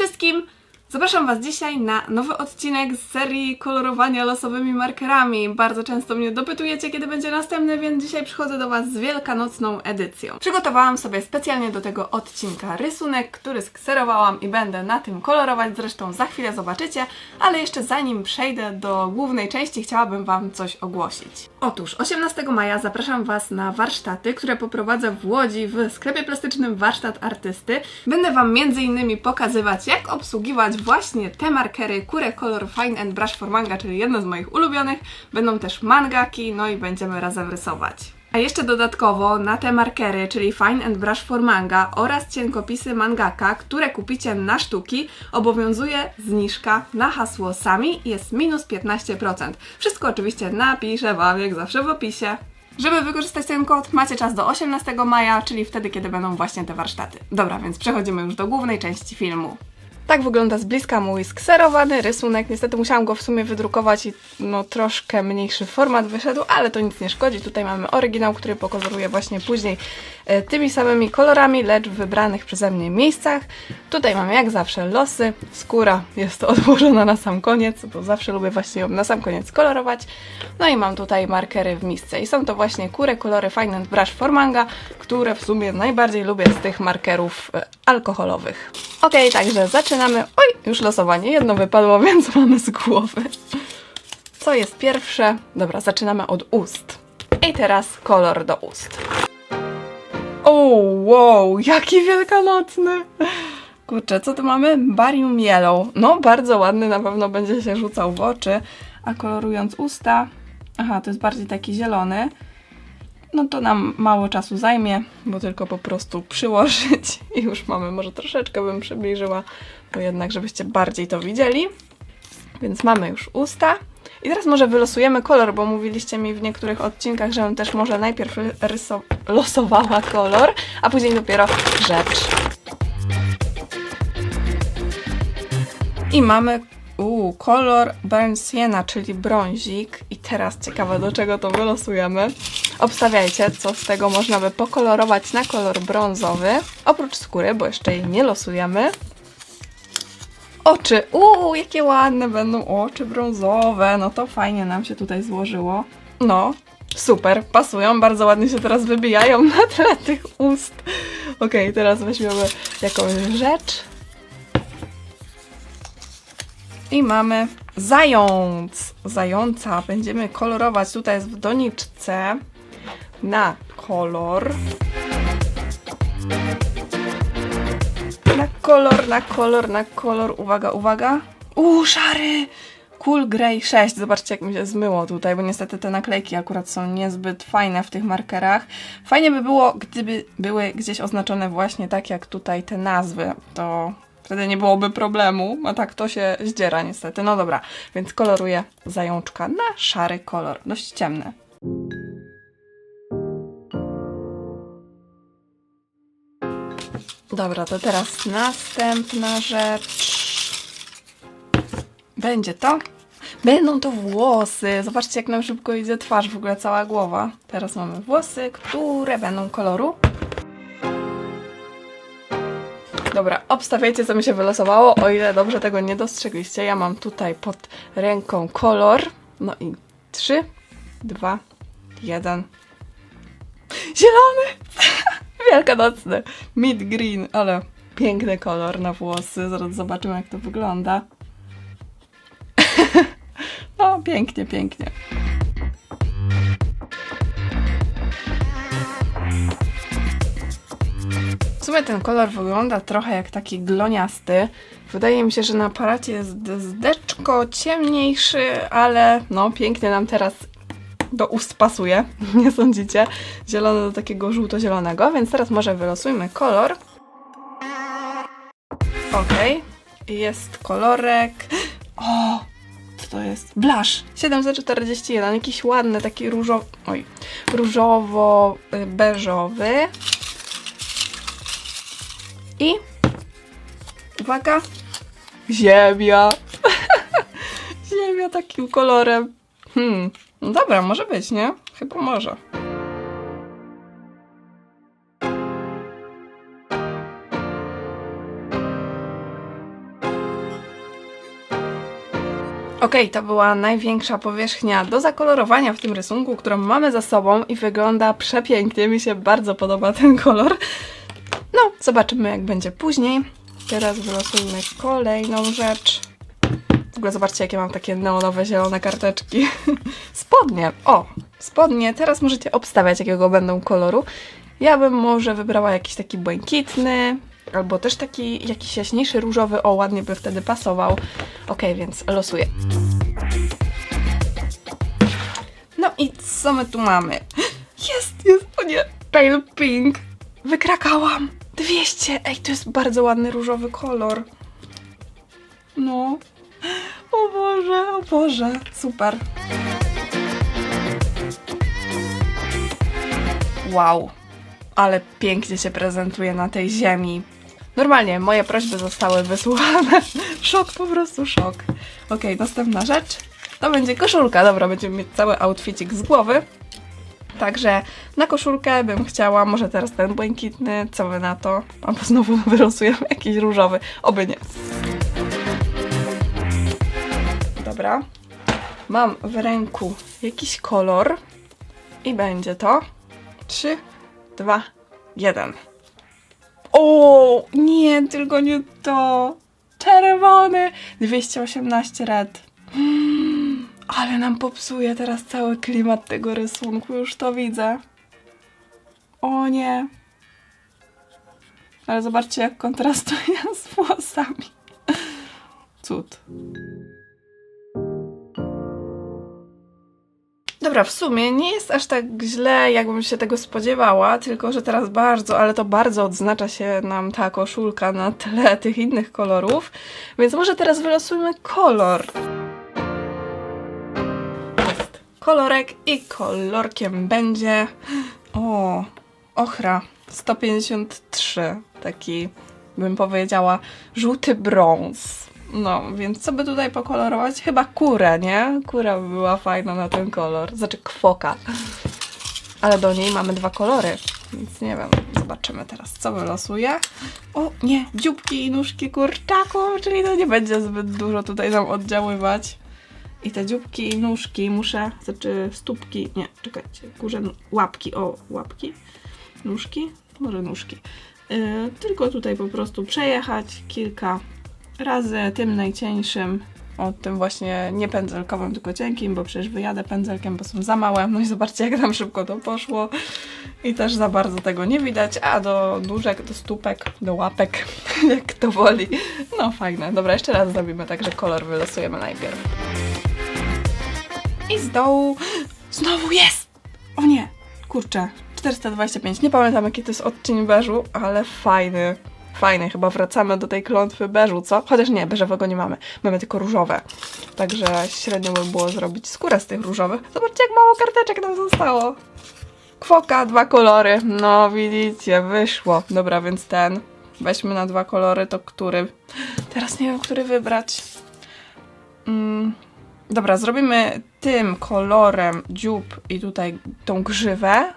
wszystkim! Zapraszam Was dzisiaj na nowy odcinek z serii kolorowania losowymi markerami. Bardzo często mnie dopytujecie, kiedy będzie następny, więc dzisiaj przychodzę do Was z wielkanocną edycją. Przygotowałam sobie specjalnie do tego odcinka rysunek, który skserowałam i będę na tym kolorować, zresztą za chwilę zobaczycie, ale jeszcze zanim przejdę do głównej części, chciałabym Wam coś ogłosić. Otóż 18 maja zapraszam Was na warsztaty, które poprowadzę w Łodzi w sklepie plastycznym Warsztat Artysty. Będę Wam m.in. pokazywać, jak obsługiwać właśnie te markery Kure Color Fine and Brush for Manga, czyli jedno z moich ulubionych. Będą też mangaki, no i będziemy razem rysować. A jeszcze dodatkowo na te markery, czyli Fine and Brush for Manga oraz cienkopisy mangaka, które kupicie na sztuki, obowiązuje zniżka na hasło sami jest minus 15%. Wszystko oczywiście napiszę Wam jak zawsze w opisie. Żeby wykorzystać ten kod, macie czas do 18 maja, czyli wtedy, kiedy będą właśnie te warsztaty. Dobra, więc przechodzimy już do głównej części filmu. Tak wygląda z bliska mój skserowany rysunek. Niestety musiałam go w sumie wydrukować i no troszkę mniejszy format wyszedł, ale to nic nie szkodzi. Tutaj mamy oryginał, który pokazuję właśnie później e, tymi samymi kolorami, lecz w wybranych przeze mnie miejscach. Tutaj mamy jak zawsze losy. Skóra jest odłożona na sam koniec, bo zawsze lubię właśnie ją na sam koniec kolorować. No i mam tutaj markery w misce i są to właśnie kure kolory Fine Brush for Manga, które w sumie najbardziej lubię z tych markerów e, alkoholowych. Ok, także zaczynamy. Oj, już losowanie. Jedno wypadło, więc mamy z głowy. Co jest pierwsze? Dobra, zaczynamy od ust. I teraz kolor do ust. O, wow, jaki wielkanocny! Kurczę, co tu mamy? Barium Yellow. No, bardzo ładny, na pewno będzie się rzucał w oczy. A kolorując usta... Aha, to jest bardziej taki zielony. No to nam mało czasu zajmie, bo tylko po prostu przyłożyć i już mamy. Może troszeczkę bym przybliżyła, bo jednak, żebyście bardziej to widzieli. Więc mamy już usta. I teraz może wylosujemy kolor, bo mówiliście mi w niektórych odcinkach, żebym też może najpierw losowała kolor, a później dopiero rzecz. I mamy uu, kolor Burn czyli brązik. I teraz ciekawe, do czego to wylosujemy. Obstawiajcie, co z tego można by pokolorować na kolor brązowy. Oprócz skóry, bo jeszcze jej nie losujemy. Oczy. Uuu, jakie ładne będą oczy brązowe. No to fajnie nam się tutaj złożyło. No, super, pasują, bardzo ładnie się teraz wybijają na tle tych ust. Okej, teraz weźmiemy jakąś rzecz. I mamy zając. Zająca będziemy kolorować. Tutaj jest w doniczce na kolor. Na kolor, na kolor, na kolor. Uwaga, uwaga. Uuu, szary! Cool Grey 6. Zobaczcie, jak mi się zmyło tutaj, bo niestety te naklejki akurat są niezbyt fajne w tych markerach. Fajnie by było, gdyby były gdzieś oznaczone właśnie tak jak tutaj te nazwy. To wtedy nie byłoby problemu, a tak to się zdziera niestety. No dobra, więc koloruję zajączka na szary kolor, dość ciemny. Dobra, to teraz następna rzecz. Będzie to. Będą to włosy. Zobaczcie, jak nam szybko idzie twarz, w ogóle cała głowa. Teraz mamy włosy, które będą koloru. Dobra, obstawiajcie, co mi się wylosowało, o ile dobrze tego nie dostrzegliście. Ja mam tutaj pod ręką kolor. No i 3, 2, 1. Zielony! Wielkanocny. Mid green, ale piękny kolor na włosy. Zaraz zobaczymy, jak to wygląda. no, pięknie, pięknie. Sumie ten kolor wygląda trochę jak taki gloniasty. Wydaje mi się, że na aparacie jest zdeczko ciemniejszy, ale no pięknie nam teraz do ust pasuje, nie sądzicie? Zielony do takiego żółto-zielonego, więc teraz może wylosujmy kolor. Okej, jest kolorek. O, co to jest? Blush 741, jakiś ładny, taki różowy, oj, różowo-beżowy. I uwaga, ziemia. ziemia takim kolorem. Hmm, no dobra, może być, nie? Chyba może. Okej, to była największa powierzchnia do zakolorowania w tym rysunku, którą mamy za sobą i wygląda przepięknie. Mi się bardzo podoba ten kolor. No, zobaczymy jak będzie później. Teraz wylosujmy kolejną rzecz. W ogóle zobaczcie, jakie mam takie neonowe, zielone karteczki. Spodnie. O, spodnie. Teraz możecie obstawiać, jakiego będą koloru. Ja bym może wybrała jakiś taki błękitny, albo też taki jakiś jaśniejszy różowy. O, ładnie by wtedy pasował. Ok, więc losuję. No i co my tu mamy? Jest, jest, o nie, pale pink. Wykrakałam. 200. Ej, to jest bardzo ładny różowy kolor. No. O Boże, o Boże. Super. Wow. Ale pięknie się prezentuje na tej ziemi. Normalnie, moje prośby zostały wysłuchane. Szok, po prostu szok. Okej, następna rzecz. To będzie koszulka. Dobra, będziemy mieć cały outfitik z głowy. Także na koszulkę bym chciała, może teraz ten błękitny, co wy na to? Albo znowu wylosujemy jakiś różowy. Oby nie. Dobra. Mam w ręku jakiś kolor i będzie to 3, 2, 1. O, nie, tylko nie to. Czerwony. 218 red. Mm, ale nam popsuje teraz cały klimat tego rysunku. Już to widzę. O nie. Ale zobaczcie, jak kontrastuje z włosami. Cud. Dobra, w sumie nie jest aż tak źle, jakbym się tego spodziewała, tylko że teraz bardzo, ale to bardzo odznacza się nam ta koszulka na tle tych innych kolorów, więc może teraz wylosujmy kolor. Kolorek i kolorkiem będzie o, ochra 153, taki bym powiedziała żółty brąz. No, więc co by tutaj pokolorować? Chyba kurę, nie? Kura by była fajna na ten kolor. Znaczy kwoka. Ale do niej mamy dwa kolory, więc nie wiem. Zobaczymy teraz, co wylosuję. O, nie, dzióbki i nóżki kurczaków, czyli to nie będzie zbyt dużo tutaj nam oddziaływać. I te dzióbki nóżki muszę, znaczy stópki, nie, czekajcie, kurze, łapki, o, łapki, nóżki, może nóżki. Yy, tylko tutaj po prostu przejechać kilka razy tym najcieńszym, o tym właśnie nie pędzelkowym, tylko cienkim, bo przecież wyjadę pędzelkiem, bo są za małe. No i zobaczcie, jak nam szybko to poszło. I też za bardzo tego nie widać, a do nóżek, do stópek, do łapek, jak to woli. No fajne. Dobra, jeszcze raz zrobimy tak, że kolor wylosujemy najpierw. I z dołu znowu jest! O nie, kurczę, 425. Nie pamiętam jaki to jest odcień beżu, ale fajny. Fajny, chyba wracamy do tej klątwy beżu, co? Chociaż nie, beżowego nie mamy. Mamy tylko różowe. Także średnio by było zrobić skórę z tych różowych. Zobaczcie, jak mało karteczek nam zostało. Kwoka, dwa kolory. No, widzicie, wyszło. Dobra, więc ten. Weźmy na dwa kolory, to który? Teraz nie wiem, który wybrać. Mm. Dobra, zrobimy tym kolorem dziób i tutaj tą grzywę.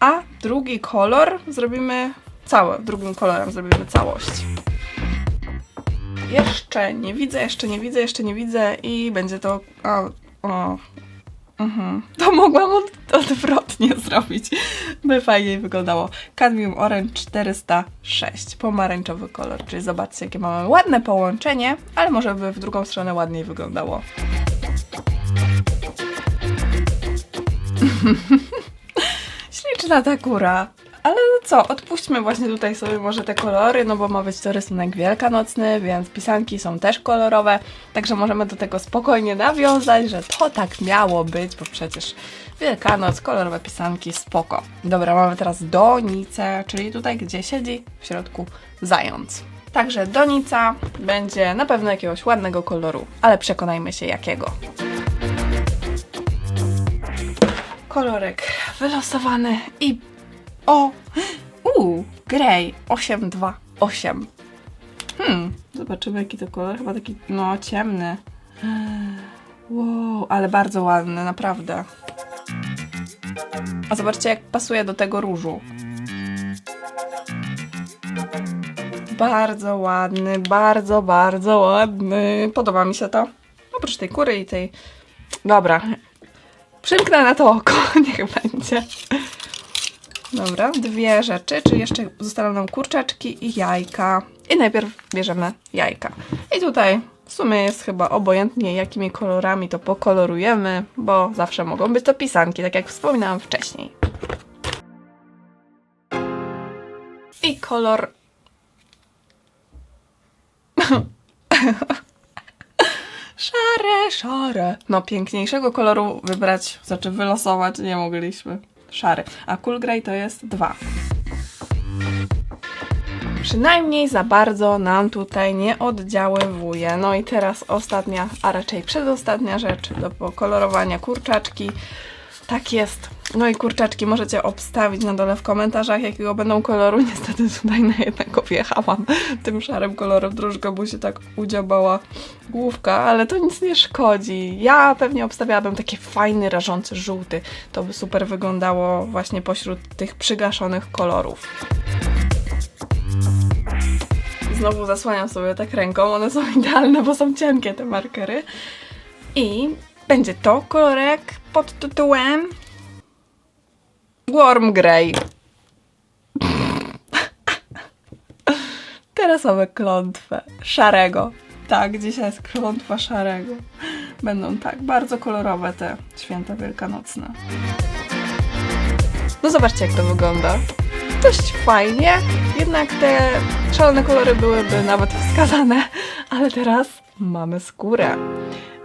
A drugi kolor zrobimy cały, drugim kolorem zrobimy całość. Jeszcze nie widzę, jeszcze nie widzę, jeszcze nie widzę i będzie to... O, o. Mhm. To mogłam od, odwrotnie zrobić, by fajniej wyglądało. Cadmium Orange 406, pomarańczowy kolor, czyli zobaczcie jakie mamy ładne połączenie, ale może by w drugą stronę ładniej wyglądało. Śliczna ta kura. Ale co, odpuśćmy właśnie tutaj sobie może te kolory, no bo ma być to rysunek wielkanocny, więc pisanki są też kolorowe, także możemy do tego spokojnie nawiązać, że to tak miało być, bo przecież Wielkanoc, kolorowe pisanki, spoko. Dobra, mamy teraz donicę, czyli tutaj, gdzie siedzi w środku zając. Także donica będzie na pewno jakiegoś ładnego koloru, ale przekonajmy się jakiego. Kolorek wylosowany i o! Uuu, Grey 828. Hmm, zobaczymy jaki to kolor. Chyba taki, no, ciemny. Wow, ale bardzo ładny, naprawdę. A zobaczcie, jak pasuje do tego różu. Bardzo ładny, bardzo, bardzo ładny. Podoba mi się to. oprócz tej kury i tej... Dobra. Przymknę na to oko, niech będzie. Dobra, dwie rzeczy, czyli jeszcze zostaną nam kurczaczki i jajka. I najpierw bierzemy jajka. I tutaj w sumie jest chyba obojętnie, jakimi kolorami to pokolorujemy, bo zawsze mogą być to pisanki, tak jak wspominałam wcześniej. I kolor. szare, szare. No, piękniejszego koloru wybrać, znaczy wylosować nie mogliśmy. Szary. A Cool Grey to jest dwa. Przynajmniej za bardzo nam tutaj nie oddziaływuje. No i teraz ostatnia, a raczej przedostatnia rzecz do pokolorowania kurczaczki. Tak jest. No i kurczaczki możecie obstawić na dole w komentarzach, jakiego będą koloru. Niestety tutaj na jednego wjechałam tym szarym kolorem troszkę, bo się tak udziabała główka, ale to nic nie szkodzi. Ja pewnie obstawiałabym taki fajny, rażący żółty. To by super wyglądało właśnie pośród tych przygaszonych kolorów. Znowu zasłaniam sobie tak ręką, one są idealne, bo są cienkie te markery. I będzie to kolorek pod tytułem Warm Grey. Terasowe klątwę szarego. Tak, dzisiaj jest klątwa szarego. Będą tak bardzo kolorowe te święta wielkanocne. No zobaczcie, jak to wygląda. Dość fajnie, jednak te szalone kolory byłyby nawet wskazane, ale teraz mamy skórę.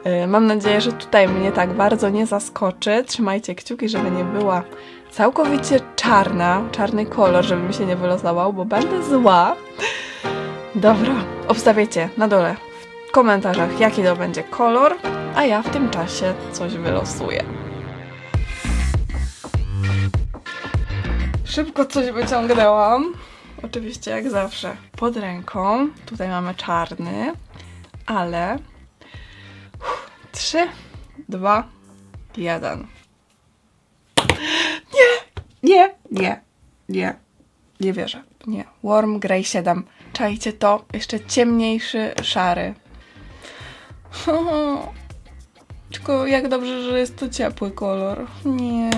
Yy, Mam nadzieję, że tutaj mnie tak bardzo nie zaskoczy. Trzymajcie kciuki, żeby nie była całkowicie czarna, czarny kolor, żeby mi się nie wylosował, bo będę zła. Dobra, obstawiajcie na dole w komentarzach, jaki to będzie kolor, a ja w tym czasie coś wylosuję. Szybko coś wyciągnęłam. Oczywiście, jak zawsze, pod ręką. Tutaj mamy czarny, ale. Trzy, dwa, jeden. Nie, nie, nie, nie. Nie wierzę. Nie. Warm Grey 7. Czajcie to? Jeszcze ciemniejszy, szary. Tylko jak dobrze, że jest to ciepły kolor. Nie.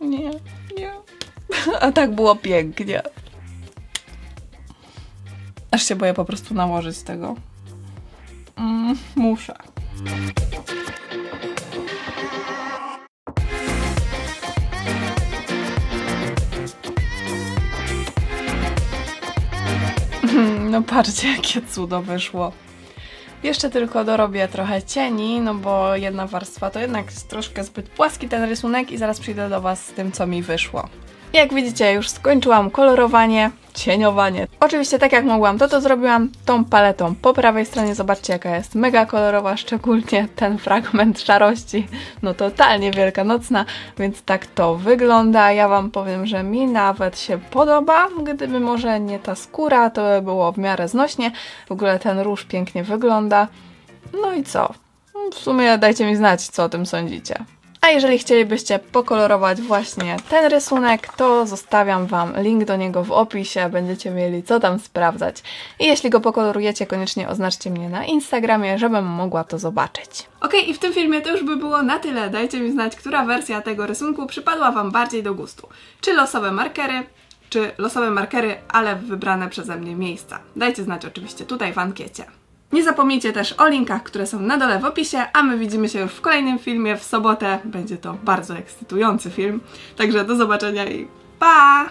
Nie, nie. A tak było pięknie. Aż się boję po prostu nałożyć tego. Mm, muszę. No patrzcie, jakie cudo wyszło. Jeszcze tylko dorobię trochę cieni, no bo jedna warstwa to jednak jest troszkę zbyt płaski ten rysunek i zaraz przyjdę do Was z tym, co mi wyszło. Jak widzicie, już skończyłam kolorowanie, cieniowanie. Oczywiście tak jak mogłam, to to zrobiłam tą paletą po prawej stronie. Zobaczcie, jaka jest mega kolorowa, szczególnie ten fragment szarości. No totalnie wielkanocna, więc tak to wygląda. Ja Wam powiem, że mi nawet się podoba. Gdyby może nie ta skóra, to by było w miarę znośnie. W ogóle ten róż pięknie wygląda. No i co? W sumie dajcie mi znać, co o tym sądzicie. A jeżeli chcielibyście pokolorować właśnie ten rysunek, to zostawiam Wam link do niego w opisie, będziecie mieli co tam sprawdzać. I jeśli go pokolorujecie, koniecznie oznaczcie mnie na Instagramie, żebym mogła to zobaczyć. Ok, i w tym filmie to już by było na tyle. Dajcie mi znać, która wersja tego rysunku przypadła Wam bardziej do gustu. Czy losowe markery, czy losowe markery, ale wybrane przeze mnie miejsca. Dajcie znać oczywiście tutaj w ankiecie. Nie zapomnijcie też o linkach, które są na dole w opisie, a my widzimy się już w kolejnym filmie w sobotę. Będzie to bardzo ekscytujący film. Także do zobaczenia i pa!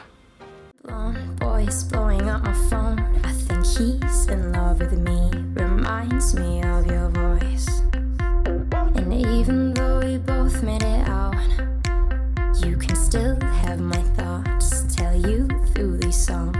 You can still have my thoughts. Tell you through these songs.